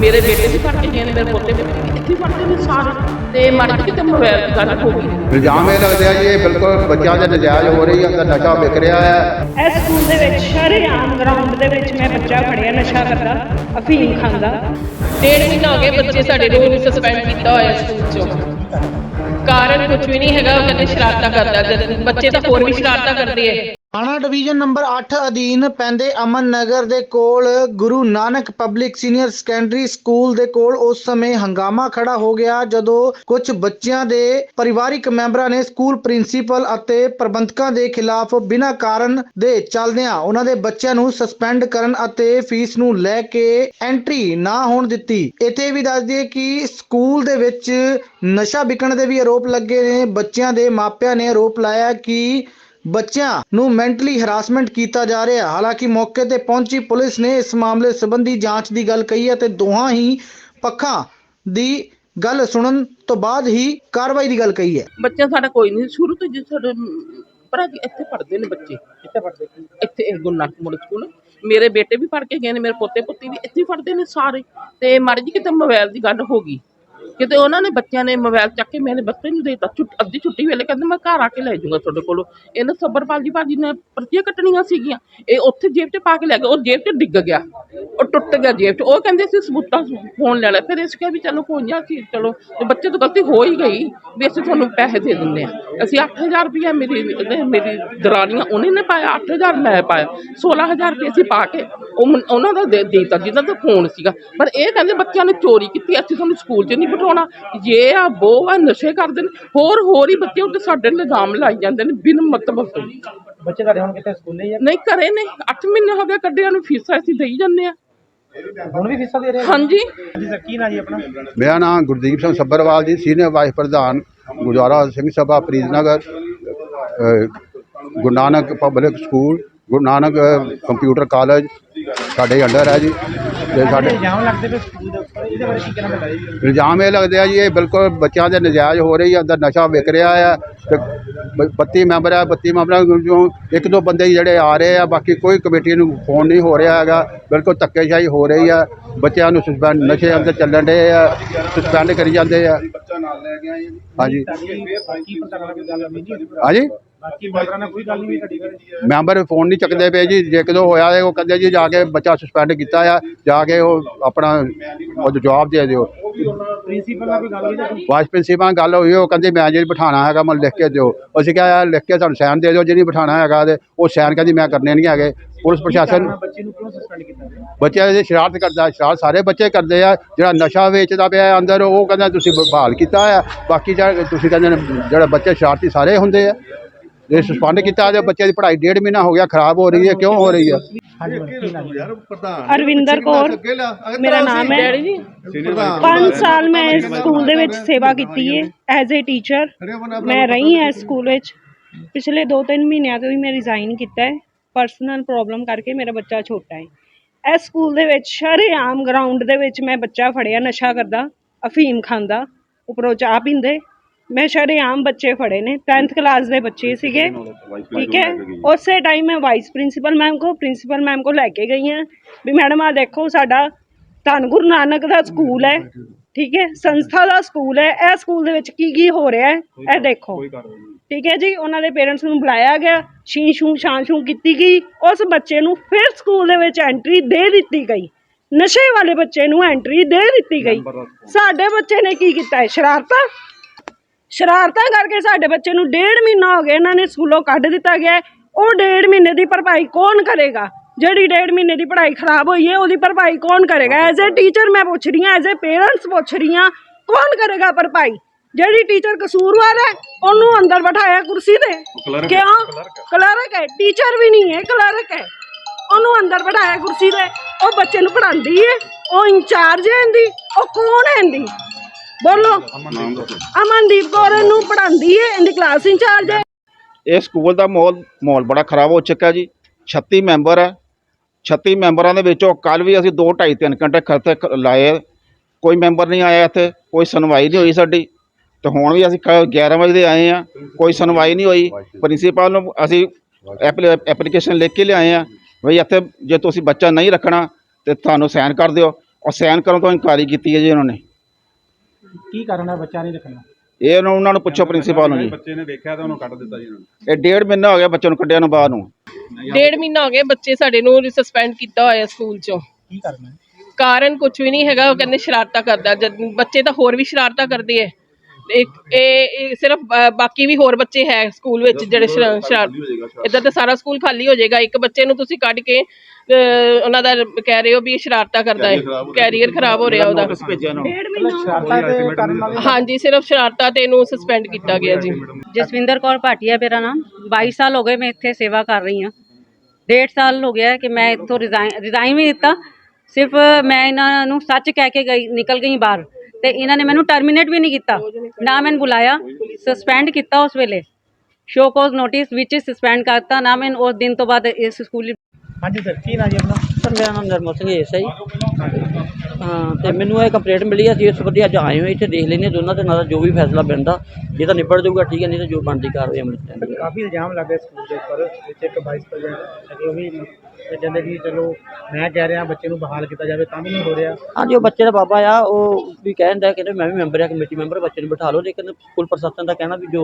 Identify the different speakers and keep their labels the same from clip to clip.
Speaker 1: ਮੇਰੇ ਬੇਟੇ ਵੀ ਪੜ੍ਹ ਕੇ ਗਏ ਨੇ ਮੇਰੇ ਪੋਤੇ ਵੀ ਇੱਥੇ ਪੜ੍ਹਦੇ ਨੇ ਸਾਰੇ। ਤੇ ਮਰ ਕੇ ਕਿਤੇ ਮੋਬਾਈਲ ਗੱਲ ਹੋ ਗਈ?
Speaker 2: ਇਲਜ਼ਾਮ ਇਹ ਲੱਗਦਾ ਜੀ ਇਹ ਬਿਲਕੁਲ ਬੱਚਿਆਂ ਦੇ ਨਜਾਇਜ਼ ਹੋ ਰਹੀ ਹੈ ਅੰਦਰ ਨਸ਼ਾ ਵਿਕ ਰਿਹਾ ਹੈ
Speaker 3: ਇਸ ਸਕੂਲ ਦੇ ਵਿੱਚ ਸ਼ਰੇਆਮ ਗਰਾਊਂਡ ਦੇ ਵਿੱਚ ਮੈਂ ਬੱਚਾ ਫੜਿਆ ਨਸ਼ਾ ਕਰਦਾ ਅਫੀਮ ਖਾਂਦਾ।
Speaker 1: ਡੇਢ ਮਹੀਨਾ ਹੋ ਗਿਆ ਬੱਚੇ ਸਾਡੇ ਨੂੰ ਸਸਪੈਂਡ ਕੀਤਾ ਹੋਇਆ ਸਕੂਲ ਚੋਂ। ਕਾਰਨ ਕੁਝ ਵੀ ਨਹੀਂ ਹੈਗਾ ਉਹ ਕਹਿੰਦੇ ਸ਼ਰਾਰਤਾਂ ਕਰਦਾ ਬੱਚੇ ਤਾਂ ਹੋਰ ਵੀ ਸ਼ਰਾਰਤਾਂ ਕਰਦੇ ਐ
Speaker 4: ਥਾਣਾ ਡਿਵੀਜ਼ਨ ਨੰਬਰ 8 ਅਧੀਨ ਪੈਂਦੇ ਅਮਨ ਨਗਰ ਦੇ ਕੋਲ Guru Nanak public senior secondary school ਦੇ ਕੋਲ ਉਸ ਸਮੇਂ ਹੰਗਾਮਾ ਖੜਾ ਹੋ ਗਿਆ ਜਦੋਂ ਕੁਝ ਬੱਚਿਆਂ ਦੇ ਪਰਿਵਾਰਿਕ ਮੈਂਬਰਾਂ ਨੇ ਸਕੂਲ ਪ੍ਰਿੰਸੀਪਲ ਅਤੇ ਪ੍ਰਬੰਧਕਾਂ ਦੇ ਖਿਲਾਫ ਬਿਨਾਂ ਕਾਰਨ ਦੇ ਚੱਲਦਿਆਂ ਉਹਨਾਂ ਦੇ ਬੱਚਿਆਂ ਨੂੰ ਸਸਪੈਂਡ ਕਰਨ ਅਤੇ ਫੀਸ ਨੂੰ ਲੈ ਕੇ ਐਂਟਰੀ ਨਾ ਹੋਣ ਦਿੱਤੀ। ਇੱਥੇ ਵੀ ਦੱਸ ਦਈਏ ਕਿ ਸਕੂਲ ਦੇ ਵਿੱਚ ਨਸ਼ਾ ਵਿਕਣ ਦੇ ਵੀ ਆਰੋਪ ਲੱਗੇ ਨੇ। ਬੱਚਿਆਂ ਦੇ ਮਾਪਿਆਂ ਨੇ ਆਰੋਪ ਲਾਇਆ ਕਿ ਬੱਚਿਆਂ ਨੂੰ ਮੈਂਟਲੀ ਹਰਾਸਮੈਂਟ ਕੀਤਾ ਜਾ ਰਿਹਾ ਹਾਲਾਂਕਿ ਮੌਕੇ ਤੇ ਪਹੁੰਚੀ ਪੁਲਿਸ ਨੇ ਇਸ ਮਾਮਲੇ ਸੰਬੰਧੀ ਜਾਂਚ ਦੀ ਗੱਲ ਕਹੀ ਹੈ ਤੇ ਦੋਹਾਂ ਹੀ ਪੱਖਾਂ ਦੀ ਗੱਲ ਸੁਣਨ ਤੋਂ ਬਾਅਦ ਹੀ ਕਾਰਵਾਈ ਦੀ ਗੱਲ ਕਹੀ ਹੈ।
Speaker 1: ਬੱਚਾ ਸਾਡਾ ਕੋਈ ਨਹੀਂ। ਸ਼ੁਰੂ ਤੋਂ ਜਿਸ ਸਾਡੇ ਪਰ ਇੱਥੇ ਪੜ੍ਹਦੇ ਨੇ ਬੱਚੇ। ਇੱਥੇ ਪੜ੍ਹਦੇ ਇੱਥੇ ਇਹ ਗੁਰੂ ਸਕੂਲ। ਮੇਰੇ ਬੇਟੇ ਵੀ ਪੜ੍ਹ ਕੇ ਗਏ ਨੇ। ਮੇਰੇ ਪੋਤੇ ਪੁੱਤੀ ਵੀ ਇੱਥੇ ਹੀ ਨੇ ਸਾਰੇ। ਤੇ ਮਰ ਜੀ ਕਿਤੇ ਮੋਬਾਈਲ ਦੀ ਗੱਲ ਹੋ ਗਈ। ਕਿਤੇ ਉਹਨਾਂ ਨੇ ਬੱਚਿਆਂ ਨੇ ਮੋਬਾਈਲ ਚੱਕ ਕੇ ਮੇਰੇ ਬੱਚੇ ਨੂੰ ਦੇਤਾ, ਛੁੱਟ, ਅੱਧੀ ਛੁੱਟੀ ਵੇਲੇ ਕਹਿੰਦੇ ਮੈਂ ਘਰ ਆ ਕੇ ਲੈ ਜਾਊਂਗਾ ਤੁਹਾਡੇ ਕੋਲੋਂ। ਇਹਨੇ ਸੱਬਰਪਾਲ ਜੀ ਭਾਜੀ ਨੇ ਪਰਚੀਆਂ ਕੱਟਣੀਆਂ ਸੀਗੀਆਂ। ਇਹ ਉੱਥੇ ਜੇਬ 'ਚ ਪਾ ਕੇ ਲੈ ਗਿਆ ਉਹ ਜੇਬ 'ਚ ਡਿੱਗ ਗਿਆ। ਉਹ ਟੁੱਟ ਗਿਆ ਜੇਬ 'ਚ। ਉਹ ਕਹਿੰਦੇ ਸੀ ਸਬੂਤਾਂ ਫੋਨ ਲੈ ਲੈ ਫਿਰ ਇਸ ਕਿਹਾ ਵੀ ਚਲੋ ਕੋਈ ਨਾ ਸੀ ਚਲੋ, ਤੇ ਬੱਚੇ ਤੋਂ ਗਲਤੀ ਹੋ ਹੀ ਗਈ ਵੀ ਅਸੀਂ ਤੁਹਾਨੂੰ ਪੈਸੇ ਦੇ ਦਿੰਦੇ ਆ ਅਸੀਂ 8000 ਰੁਪਇਆ ਮੇਰੀ ਇਹਨੇ- ਮੇਰੀ ਦਰਾਨੀਆਂ ਉਹਨੇ ਨੇ ਪਾਇਆ 8000 ਮੈਂ ਪਾਇਆ। 16000 ਰੁਪਏ ਅਸੀਂ ਪਾ ਕੇ ਉਹ ਉਹਨਾਂ ਦਾ ਦੇ, ਦਿੱਤਾ, ਜਿਹਨਾਂ ਦਾ ਫੋਨ ਸੀਗਾ। ਪਰ ਇਹ ਕਹਿੰਦੇ ਬੱਚਿਆਂ ਨੇ ਚੋਰੀ ਕੀਤੀ, ਅਸੀਂ ਤੁਹਾਨੂੰ ਸਕੂਲ 'ਚ ਨਹੀਂ ਬਿਠਾਉਣਾ ਇਹ ਆ ਆ ਨਸ਼ੇ ਕਰਦੇ ਨੇ ਹੋਰ ਹੋਰ ਹੀ ਬੱਚੇ ਉੱਤੇ ਸਾਡੇ ਇਲਜ਼ਾਮ ਲਾਈ ਜਾਂਦੇ ਨੇ ਬਿਨ ਮਤਲਬ ਤੋਂ।
Speaker 5: ਬੱਚੇ ਤੁਹਾਡੇ ਹੁਣ ਕਿਤੇ ਸਕੂਲੇ ਆ?
Speaker 1: ਨਹੀਂ ਘਰੇ ਨੇ। 8 ਮਹੀਨੇ ਹੋ ਗਏ ਕੱਢਿਆਂ ਨੂੰ ਫੀਸਾਂ ਅਸੀਂ ਦੇਈ ਜਾਂਦੇ ਆ।
Speaker 5: ਹੁਣ ਵੀ ਫੀਸਾਂ ਦੇ ਰਹੇ
Speaker 1: ਹਾਂਜੀ।
Speaker 5: ਜੀ ਸਰ ਕੀ ਨਾਂ ਜੀ ਆਪਣਾ?
Speaker 2: ਮੇਰਾ ਨਾਮ ਗੁਰਦੀਪ ਸਿੰਘ ਸੱਬਰਵਾਲ ਜੀ ਸੀਨੀਅਰ ਵਾਈਸ ਪ੍ਰਧਾਨ Gurdwara Singh Sabha Preetnagar Guru Nanak public school Guru Nanak computer college ਸਾਡੇ ਅੰਡਰ ਹੈ ਜੀ। ਤੇ ਸਾਡੇ
Speaker 5: ਇਲਜ਼ਾਮ ਲੱਗਦੇ ਪਏ ਸਕੂਲ ਦੇ ਉੱਪਰ? ਇਹਦੇ ਬਾਰੇ ਕੀ ਕਹਿਣਾ ਚਾਹੁੰਦੇ ਜੀ?
Speaker 2: ਇਲਜ਼ਾਮ ਇਹ ਲੱਗਦੇ ਆ ਜੀ ਇਹ ਬਿਲਕੁਲ ਬੱਚਿਆਂ ਦੇ ਨਜਾਇਜ਼ ਹੋ ਰਹੀ ਹੈ ਅੰਦਰ ਨਸ਼ਾ ਵਿਕ ਰਿਹਾ ਹੈ ਤੇ ਬ- 32 ਮੈਂਬਰ ਆ 32 ਮੈਂਬਰਾਂ ਵਿੱਚੋਂ ਇੱਕ ਦੋ ਬੰਦੇ ਜਿਹੜੇ ਆ ਰਹੇ ਆ ਬਾਕੀ ਕੋਈ ਕਮੇਟੀ ਨੂੰ ਫੋਨ ਨਹੀਂ ਹੋ ਰਿਹਾ ਹੈਗਾ ਬਿਲਕੁਲ ਧੱਕੇਸ਼ਾਹੀ ਹੋ ਰਹੀ ਆ ਬੱਚਿਆਂ ਨੂੰ ਸਸਪੈਂਡ ਨਸ਼ੇ ਅੰਦਰ ਚੱਲਣ ਦੇ ਆ ਸਸਪੈਂਡ ਕਰੀ ਜਾਂਦੇ ਆ। ਹਾਂਜੀ। ਹਾਂਜੀ?
Speaker 5: ਬਾਕੀ ਮੈਂਬਰਾਂ ਨਾਲ ਕੋਈ ਗੱਲ ਨਹੀਂ ਹੋਈ ਤੁਹਾਡੀ ਗੱਲ
Speaker 2: ਮੈਂਬਰ ਫੋਨ ਨਹੀਂ ਚੱਕਦੇ ਪਏ ਜੀ। ਜੇ ਕਦੋਂ ਹੋਇਆ ਹੈ ਉਹ ਕਹਿੰਦੇ ਜੀ ਜਾ ਕੇ ਬੱਚਾ ਸਸਪੈਂਡ ਕੀਤਾ ਆ ਜਾ ਕੇ ਉਹ ਆਪਣਾ ਉਹ ਜਵਾਬ ਦੇ ਦਿਓ।
Speaker 5: ਪ੍ਰਿੰਸੀਪਲ ਨਾਲ ਕੋਈ ਗੱਲ ਨਹੀਂ ਤੁਹਾਡੀ?
Speaker 2: ਵਾਈਸ ਪ੍ਰਿੰਸੀਪਲ ਨਾਲ ਗੱਲ ਹੋਈ ਉਹ ਕਹਿੰਦੇ ਮੈਂ ਜੇ ਬਿਠਾਣਾ ਹੈਗਾ ਮੈਂ ਲਿਖ ਕੇ ਦਿਓ। ਅਸੀਂ ਕਿਹਾ ਯਾਰ ਲਿਖ ਕੇ ਸਾਨੂੰ ਸਾਈਨ ਦੇ ਦਿਓ ਜੇ ਨਹੀਂ ਬਿਠਾਣਾ ਹੈਗਾ ਤੇ ਉਹ ਸਾਈਨ ਕਹਿੰਦੀ ਮੈਂ ਕਰਨੇ ਨਹੀਂ ਹੈਗੇ। ਪੁਲਿਸ ਪ੍ਰਸ਼ਾਸਨ
Speaker 5: ਬੱਚੇ ਨੂੰ ਕਿਉਂ ਸਸਪੈਂਡ ਕੀਤਾ?
Speaker 2: ਬੱਚਿਆਂ ਦੇ ਸ਼ਰਾਰਤ ਕਰਦਾ ਸ਼ਰਾਰਤ ਸਾਰੇ ਬੱਚੇ ਕਰਦੇ ਆ। ਜਿਹੜਾ ਨਸ਼ਾ ਵੇਚਦਾ ਪਿਆ ਅੰਦਰ ਉਹ ਕਹਿੰਦਾ ਤੁਸੀਂ ਬਹਾਲ ਕੀਤਾ ਆ। ਬਾਕੀ ਜਿਹੜਾ ਤੁਸੀਂ ਕਹਿੰਦੇ ਜਿਹੜਾ ਬੱਚੇ ਸ਼ਰਾਰਤੀ ਸਾਰੇ ਹੁੰਦੇ ਆ। ਜੇ ਸਸਪੈਂਡ ਕੀਤਾ ਤੇ ਬੱਚੇ ਦੀ ਪੜ੍ਹਾਈ ਡੇਢ ਮਹੀਨਾ ਹੋ ਗਿਆ ਖਰਾਬ ਹੋ ਰਹੀ ਹੈ ਕਿਉਂ ਹੋ ਰਹੀ ਹੈ?
Speaker 3: ਅਰਵਿੰਦਰ ਕੌਰ ਮੇਰਾ ਨਾਮ ਹੈ।
Speaker 1: ਡੈਡੀ ਜੀ?
Speaker 3: 5 ਸਾਲ ਮੈਂ ਇਸ ਸਕੂਲ ਦੇ ਵਿੱਚ ਸੇਵਾ ਕੀਤੀ ਹੈ ਐਜ਼ ਅ ਟੀਚਰ ਮੈਂ ਰਹੀ ਹਾਂ ਇਸ ਸਕੂਲ ਵਿੱਚ। ਪਿਛਲੇ 2-3 ਮਹੀਨਿਆਂ ਤੋਂ ਹੀ ਮੈਂ ਰਿਜ਼ਾਈਨ ਕੀਤਾ ਹੈ। ਪਰਸਨਲ ਪ੍ਰੋਬਲਮ ਕਰਕੇ ਮੇਰਾ ਬੱਚਾ ਛੋਟਾ ਹੈ। ਇਸ ਸਕੂਲ ਦੇ ਵਿੱਚ ਸ਼ਰੇਆਮ ਗਰਾਊਂਡ ਦੇ ਵਿੱਚ ਮੈਂ ਬੱਚਾ ਫੜਿਆ ਨਸ਼ਾ ਕਰਦਾ ਅਫੀਮ ਖਾਂਦਾ ਉੱਪਰੋਂ ਚਾਹ ਪੀਂਦੇ। ਮੈਂ ਸ਼ਰੇਆਮ ਬੱਚੇ ਫੜੇ ਨੇ 10th ਕਲਾਸ ਦੇ ਬੱਚੇ ਸੀਗੇ ਠੀਕ ਹੈ? ਉਸੇ ਟਾਈਮ ਮੈਂ ਵਾਈਸ ਪ੍ਰਿੰਸੀਪਲ ਮੈਮ ਕੋ ਪ੍ਰਿੰਸੀਪਲ ਮੈਮ ਕੋ ਲੈ ਕੇ ਗਈ ਹਾਂ। ਵੀ ਮੈਡਮ ਆ ਦੇਖੋ ਸਾਡਾ ਧੰਨ ਗੁਰੂ ਨਾਨਕ ਦਾ ਸਕੂਲ ਹੈ ਠੀਕ ਹੈ? ਸੰਸਥਾ ਦਾ ਸਕੂਲ ਹੈ। ਇਹ ਸਕੂਲ ਦੇ ਵਿੱਚ ਕੀ ਕੀ ਹੋ ਰਿਹਾ ਹੈ? ਇਹ ਦੇਖੋ। ਠੀਕ ਹੈ ਜੀ? ਉਹਨਾਂ ਦੇ ਪੇਰੈਂਟਸ ਨੂੰ ਬੁਲਾਇਆ ਗਿਆ ਸ਼ੀ ਸ਼ੂ ਸ਼ਾਂ ਸ਼ੂ ਕੀਤੀ ਗਈ। ਉਸ ਬੱਚੇ ਨੂੰ ਫਿਰ ਸਕੂਲ ਦੇ ਵਿੱਚ ਐਂਟਰੀ ਦੇ ਦਿੱਤੀ ਗਈ। ਨਸ਼ੇ ਵਾਲੇ ਬੱਚੇ ਨੂੰ ਐਂਟਰੀ ਦੇ ਦਿੱਤੀ ਗਈ। ਸਾਡੇ ਬੱਚੇ ਨੇ ਕੀ ਕੀਤਾ ਹੈ? ਸ਼ਰਾਰਤਾਂ ਸ਼ਰਾਰਤਾਂ ਕਰਕੇ ਸਾਡੇ ਬੱਚੇ ਨੂੰ ਡੇਢ ਮਹੀਨਾ ਹੋ ਗਿਆ ਇਹਨਾਂ ਨੇ ਸਕੂਲੋਂ ਕੱਢ ਦਿੱਤਾ ਗਿਆ। ਉਹ ਡੇਢ ਮਹੀਨੇ ਦੀ ਭਰਪਾਈ ਕੌਣ ਕਰੇਗਾ? ਜਿਹੜੀ ਡੇਢ ਮਹੀਨੇ ਦੀ ਪੜ੍ਹਾਈ ਖਰਾਬ ਹੋਈ ਹੈ ਉਹਦੀ ਭਰਪਾਈ ਕੌਣ ਕਰੇਗਾ? ਐਜ਼ ਅ ਟੀਚਰ ਮੈਂ ਪੁੱਛ ਰਹੀ ਹਾਂ ਐਜ਼ ਅ ਪੇਰੈਂਟਸ ਪੁੱਛ ਰਹੀ ਹਾਂ ਕੌਣ ਕਰੇਗਾ ਭਰਪਾਈ? ਜਿਹੜੀ ਟੀਚਰ ਕਸੂਰਵਾਰ ਹੈ ਉਹਨੂੰ ਅੰਦਰ ਬਿਠਾਇਆ ਕੁਰਸੀ ਤੇ। ਕਿਉਂ? ਕਲਰਕ ਹੈ। ਟੀਚਰ ਵੀ ਨਹੀਂ ਹੈ ਕਲਰਕ ਹੈ। ਉਹਨੂੰ ਅੰਦਰ ਬਿਠਾਇਆ ਕੁਰਸੀ ਤੇ ਉਹ ਬੱਚੇ ਨੂੰ ਪੜ੍ਹਾਉਂਦੀ ਹੈ ਉਹ ਇੰਚਾਰਜ ਹੈ ਇਹਦੀ ਉਹ ਕੌਣ ਹੈ ਇਹਦੀ? ਬੋਲੋ। ਅਮਨਦੀਪ ਕੌਰ ਨੂੰ ਪੜ੍ਹਾਉਂਦੀ ਹੈ ਇਹਦੀ ਕਲਾਸ ਇੰਚਾਰਜ ਹੈ
Speaker 6: ਇਹ ਸਕੂਲ ਦਾ ਮਾਹੌਲ ਮਾਹੌਲ ਬੜਾ ਖਰਾਬ ਹੋ ਚੁੱਕਾ ਜੀ। 36 ਮੈਂਬਰ ਹੈ। 36 ਮੈਂਬਰਾਂ ਦੇ ਵਿੱਚੋਂ ਕੱਲ ਵੀ ਅਸੀਂ 2 2.5 3 ਘੰਟੇ ਖਰਤੇ ਲਾਏ। ਕੋਈ ਮੈਂਬਰ ਨਹੀਂ ਆਇਆ ਇੱਥੇ, ਕੋਈ ਸੁਣਵਾਈ ਨਹੀਂ ਹੋਈ ਸਾਡੀ। ਤੇ ਹੁਣ ਵੀ ਅਸੀਂ ਕ- 11 ਵਜੇ ਦੇ ਆਏ ਆ ਕੋਈ ਸੁਣਵਾਈ ਨਹੀਂ ਹੋਈ। ਪ੍ਰਿੰਸੀਪਲ ਨੂੰ ਅਸੀਂ ਐਪਲੀਕੇਸ਼ਨ ਲਿਖ ਕੇ ਲਿਆਏ ਆ ਵੀ ਇੱਥੇ ਜੇ ਤੁਸੀਂ ਬੱਚਾ ਨਹੀਂ ਰੱਖਣਾ, ਤੇ ਤੁਹਾਨੂੰ ਸਾਈਨ ਕਰ ਦਿਓ। ਔਰ ਸਾਈਨ ਕਰਨ ਤੋਂ ਇਨਕਾਰੀ ਕੀਤੀ ਹੈ ਜੀ ਉਹਨਾਂ ਨੇ।
Speaker 5: ਕੀ ਕਾਰਨ ਹੈ ਬੱਚਾ ਨਹੀਂ ਰੱਖਣਾ?
Speaker 6: ਇਹ ਉਹਨਾਂ ਉਹਨਾਂ ਨੂੰ ਪੁੱਛੋ ਪ੍ਰਿੰਸੀਪਲ ਨੂੰ ਜੀ।
Speaker 5: ਬੱਚੇ ਨੇ ਵੇਖਿਆ ਤਾਂ ਉਹਨੂੰ ਕੱਢ ਦਿੱਤਾ ਜੀ ਉਹਨਾਂ ਨੇ।
Speaker 6: ਇਹ ਡੇਢ ਮਹੀਨਾ ਹੋ ਗਿਆ ਬੱਚੇ ਨੂੰ ਕੱਢਿਆ ਨੂੰ ਬਾਹਰ ਨੂੰ।
Speaker 7: ਡੇਢ ਮਹੀਨਾ ਹੋ ਗਿਆ ਬੱਚੇ ਸਾਡੇ ਨੂੰ ਸਸਪੈਂਡ ਕੀਤਾ ਹੋਇਆ ਸਕੂਲ ਚੋਂ।
Speaker 5: ਕੀ ਕਰਨਾ ਹੈ?
Speaker 7: ਕਾਰਨ ਕੁਝ ਵੀ ਨਹੀਂ ਹੈਗਾ ਉਹ ਕਹਿੰਦੇ ਸ਼ਰਾਰਤਾਂ ਕਰਦਾ। ਜਦ ਬੱਚੇ ਤਾਂ ਹੋਰ ਵੀ ਸ਼ਰਾਰਤਾਂ ਕਰਦੇ ਐ। ਇੱਕ ਇਹ ਇਹ ਸਿਰਫ ਬ- ਬਾਕੀ ਵੀ ਹੋਰ ਬੱਚੇ ਹੈ ਸਕੂਲ ਵਿੱਚ ਜਿਹੜੇ ਸ਼ਰਾ- ਸ਼ਰਾਰਤ ਇਦਾਂ ਤਾਂ ਸਾਰਾ ਸਕੂਲ ਖਾਲੀ ਹੋ ਜਾਏਗਾ। ਇੱਕ ਬੱਚੇ ਨੂੰ ਤੁਸੀਂ ਕੱਢ ਕੇ ਉਹਨਾਂ ਦਾ ਕਹਿ ਰਹੇ ਹੋ ਵੀ ਇਹ ਸ਼ਰਾਰਤਾਂ ਕਰਦਾ ਹੈ। ਕੈਰੀਅਰ ਖਰਾਬ ਹੋ ਰਿਹਾ। ਉਹਦਾ।
Speaker 6: ਭੇਜਿਆ ਨੂੰ।
Speaker 5: ਸ਼ਰਾਰਤਾਂ ਦੇ ਕਰਨ ਨਾਲ
Speaker 7: ਹਾਂਜੀ ਸਿਰਫ ਸ਼ਰਾਰਤਾਂ ਤੇ ਇਹਨੂੰ ਸਸਪੈਂਡ ਕੀਤਾ ਗਿਆ ਜੀ।
Speaker 8: ਜਸਵਿੰਦਰ ਕੌਰ ਭਾਟੀਆ ਮੇਰਾ ਨਾਮ। 22 ਸਾਲ ਹੋ ਗਏ ਮੈਂ ਇੱਥੇ ਸੇਵਾ ਕਰ ਰਹੀ ਹਾਂ। ਡੇਢ ਸਾਲ ਹੋ ਗਿਆ ਹੈ ਕਿ ਮੈਂ ਇੱਥੋਂ ਰਿਜ਼ਾਈਨ ਰਿਜ਼ਾਈਨ ਵੀ ਦਿੱਤਾ। ਸਿਰਫ ਮੈਂ ਇਹਨਾਂ ਨੂੰ ਸੱਚ ਕਹਿ ਕੇ ਗਈ ਨਿਕਲ ਗਈ ਬਾਹਰ। ਤੇ ਇਹਨਾਂ ਨੇ ਮੈਨੂੰ ਟਰਮੀਨੇਟ ਵੀ ਨਹੀਂ ਕੀਤਾ। ਨਾ ਮੈਨੂੰ ਬੁਲਾਇਆ ਸਸਪੈਂਡ ਕੀਤਾ ਉਸ ਵੇਲੇ। ਸ਼ੋ ਕੋਜ਼ ਨੋਟਿਸ ਵਿੱਚ ਸਸਪੈਂਡ ਕਰਤਾ ਨਾ ਮੈਂ ਉਸ ਦਿਨ ਤੋਂ ਬਾਅਦ ਇਸ ਸਕੂਲ
Speaker 5: ਹਾਂਜੀ ਸਰ ਕੀ ਨਾ ਜੀ ਆਪਣਾ?
Speaker 9: ਸਰ ਮੇਰਾ ਨਾਮ ਨਰਮਲ ਸਿੰਘ ਏਸਾ ਜੀ ਹਾਂ ਤੇ ਮੈਨੂੰ ਇਹ ਕੰਪਲੇਂਟ ਮਿਲੀ ਹੈ ਅਸੀਂ ਇਸ ਸੰਬੰਧੀ ਅੱਜ ਆਏ ਹੋਏ ਇੱਥੇ ਦੇਖ ਹਾਂ ਦੋਨਾਂ ਦੇ ਨਾਲ ਜੋ ਵੀ ਫੈਸਲਾ ਬਣਦਾ ਜੇ ਤਾਂ ਨਿਬੜ ਜਾਊਗਾ ਠੀਕ ਹੈ ਨਹੀਂ ਤਾਂ ਜੋ ਬਣਦੀ ਕਾਰਵਾਈ ਅਮਲ ਚ
Speaker 5: ਕਾਫੀ ਇਲਜ਼ਾਮ ਲੱਗੇ ਸਕੂਲ ਦੇ ਉੱਪਰ ਵਿੱਚ ਇੱਕ ਵਾਈਸ ਪ੍ਰੈਜ਼ੀਡੈਂਟ ਉਹ ਵੀ ਇਹ ਕਹਿੰਦੇ ਕਿ ਚਲੋ ਮੈਂ ਕਹਿ ਰਿਹਾ ਬੱਚੇ ਨੂੰ ਬਹਾਲ ਕੀਤਾ ਜਾਵੇ ਤਾਂ ਵੀ ਨਹੀਂ ਹੋ ਰਿਹਾ।
Speaker 9: ਹਾਂਜੀ ਉਹ ਬੱਚੇ ਦਾ ਬਾਬਾ ਆ ਉਹ ਵੀ ਕਹਿੰਦਾ ਕਹਿੰਦੇ ਮੈਂ ਵੀ ਮੈਂਬਰ ਆ ਕਮੇਟੀ ਮੈਂਬਰ ਬੱਚੇ ਨੂੰ ਬਿਠਾ ਲਓ ਲੇਕਿਨ ਸਕੂਲ ਪ੍ਰਸ਼ਾਸਨ ਦਾ ਕਹਿਣਾ ਵੀ ਜੋ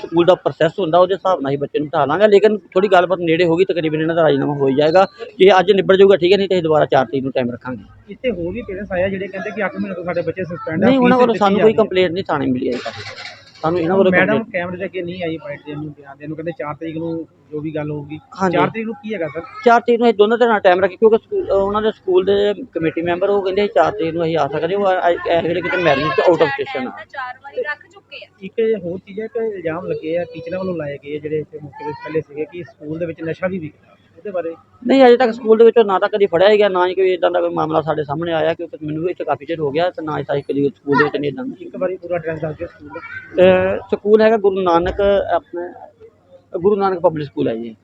Speaker 9: ਸਕੂਲ ਦਾ ਪ੍ਰੋਸੈਸ ਹੁੰਦਾ ਉਹਦੇ ਹਿਸਾਬ ਨਾਲ ਹੀ ਬੱਚੇ ਨੂੰ ਬਿਠਾ ਲਾਂਗੇ ਲੇਕਿਨ ਥੋੜੀ ਗੱਲਬਾਤ ਨੇੜੇ ਹੋ ਗਈ ਤਕਰੀਬਨ ਇਹਨਾਂ ਦਾ ਰਾਜੀਨਾਮਾ ਹੋ ਜਾਏਗਾ। ਜੇ ਅੱਜ ਨਿਬੜ ਜਾਊਗਾ ਠੀਕ ਹੈ ਨਹੀਂ ਤਾਂ ਅਸੀਂ ਦੁਬਾਰਾ 4 ਤਰੀਕ ਨੂੰ ਟਾਈਮ ਰੱਖਾਂਗੇ।
Speaker 5: ਇੱਥੇ ਹੋਰ ਵੀ ਪੇਰੈਂਟਸ ਆਏ ਆ ਜਿਹੜੇ ਕਹਿੰਦੇ ਕਿ 8 ਮਹੀਨੇ ਤੋਂ ਸਾਡੇ ਬੱਚੇ ਸਸਪੈਂਡ ਆ
Speaker 9: ਨਹੀਂ ਉਹਨਾਂ
Speaker 5: ਫੀਸ ਦਿੱਤੀ
Speaker 9: ਸਾਨੂੰ ਕੋਈ
Speaker 5: ਹੈ।
Speaker 9: ਕੰਪਲੇਂਟ ਨਹੀਂ ਥਾਣੇ ਮਿਲੀ ਅਜੇ ਤੱਕ। ਸਾਨੂੰ ਇਹਨਾਂ ਵੱਲੋਂ
Speaker 5: ਮੈਡਮ
Speaker 9: complaint-
Speaker 5: ਕੈਮਰੇ ਦੇ ਅੱਗੇ ਨਹੀਂ ਆਈ ਪੁਆਇੰਟ ਦੇ ਨੂੰ ਬਿਆਨ ਦੇ ਨੂੰ ਕਹਿੰਦੇ 4 ਤਰੀਕ ਨੂੰ ਜੋ ਵੀ ਗੱਲ ਹੋਊਗੀ।
Speaker 9: ਹਾਂਜੀ।
Speaker 5: 4 ਤਰੀਕ ਨੂੰ ਕੀ ਹੈਗਾ ਸਰ?
Speaker 9: ਚਾਰ ਤਰੀਕ ਨੂੰ ਅਸੀਂ ਦੋਨਾਂ ਨਾਲ ਟਾਈਮ ਰੱਖੀ ਕਿਉਂਕਿ ਸਕੂਲ- ਅਹ ਉਹਨਾਂ ਦੇ ਸਕੂਲ ਦੇ ਕਮੇਟੀ ਮੈਂਬਰ ਉਹ ਕਹਿੰਦੇ ਚਾਰ ਤਰੀਕ ਨੂੰ ਅਸੀਂ ਆ ਸਕਦੇ ਉਹ ਆ- ਇਹ ਜਿਹੜੇ ਕਿਤੇ ਮੈਰਿਜ ਤੇ ਆਊਟ ਆਫ ਸਟੇਸ਼ਨ ਆ।
Speaker 5: ਇੱਕ ਹੋਰ ਚੀਜ਼ ਹੈ ਕਿ ਇਲਜ਼ਾਮ ਲੱਗੇ ਆ ਟੀਚਰਾਂ ਵੱਲੋਂ ਲਾਏ ਗਏ ਆ ਜਿਹੜੇ ਇੱਥੇ ਮੌਕੇ ਦੇ ਪਹਿਲੇ ਸੀਗੇ ਕਿ ਸਕੂਲ ਦੇ ਵਿੱਚ ਨਸ਼ਾ ਵੀ ਵਿਕਦਾ। ਬਾਰੇ?
Speaker 9: ਨਹੀਂ ਅਜੇ ਤੱਕ ਸਕੂਲ ਦੇ ਵਿੱਚੋਂ ਨਾ ਤਾਂ ਕਦੀ ਫੜਿਆ ਗਿਆ ਨਾ ਹੀ ਕੋਈ ਇਦਾਂ ਦਾ ਕੋਈ ਮਾਮਲਾ ਸਾਡੇ ਸਾਹਮਣੇ ਆਇਆ ਕਿਉਂਕਿ ਮੈਨੂੰ ਵੀ ਇੱਥੇ ਕਾਫੀ ਚਿਰ ਹੋ ਗਿਆ ਤੇ ਨਾ ਹੀ ਸਾਈ ਕਦੀ ਸਕੂਲ ਦੇ ਵਿੱਚ ਨਹੀਂ ਇਦਾਂ
Speaker 5: ਇੱਕ ਵਾਰੀ ਪੂਰਾ ਐਡਰੈਸ ਦੱਸ ਦਿਓ ਸਕੂਲ ਦਾ।
Speaker 9: ਸਕੂਲ ਹੈਗਾ ਗੁਰੂ ਨਾਨਕ ਆਪਣੇ ਗੁਰੂ ਨਾਨਕ ਪਬਲਿਕ ਸਕੂਲ ਹੈ ਜੀ।